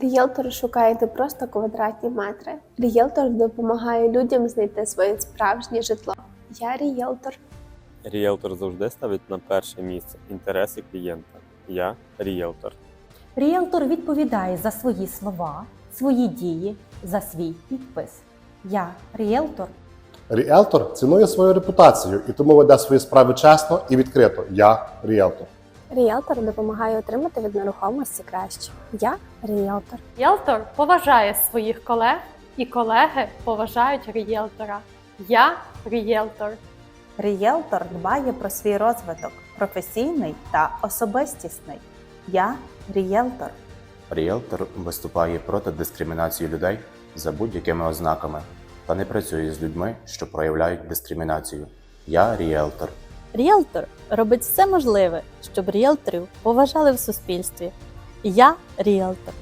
Ріелтор шукає не просто квадратні метри. Ріелтор допомагає людям знайти своє справжнє житло. Я ріелтор. Ріелтор завжди ставить на перше місце інтереси клієнта. Я ріелтор. Ріелтор відповідає за свої слова, свої дії, за свій підпис. Я ріелтор. Ріелтор цінує свою репутацію і тому веде свої справи чесно і відкрито. Я ріелтор. Ріелтор допомагає отримати від нерухомості краще. Я ріелтор. Ріелтор поважає своїх колег, і колеги поважають ріелтора. Я ріелтор. Ріелтор дбає про свій розвиток професійний та особистісний. Я ріелтор. Ріелтор виступає проти дискримінації людей за будь-якими ознаками та не працює з людьми, що проявляють дискримінацію. Я ріелтор. Ріелтор робить все можливе, щоб ріелторів поважали в суспільстві. Я ріелтор.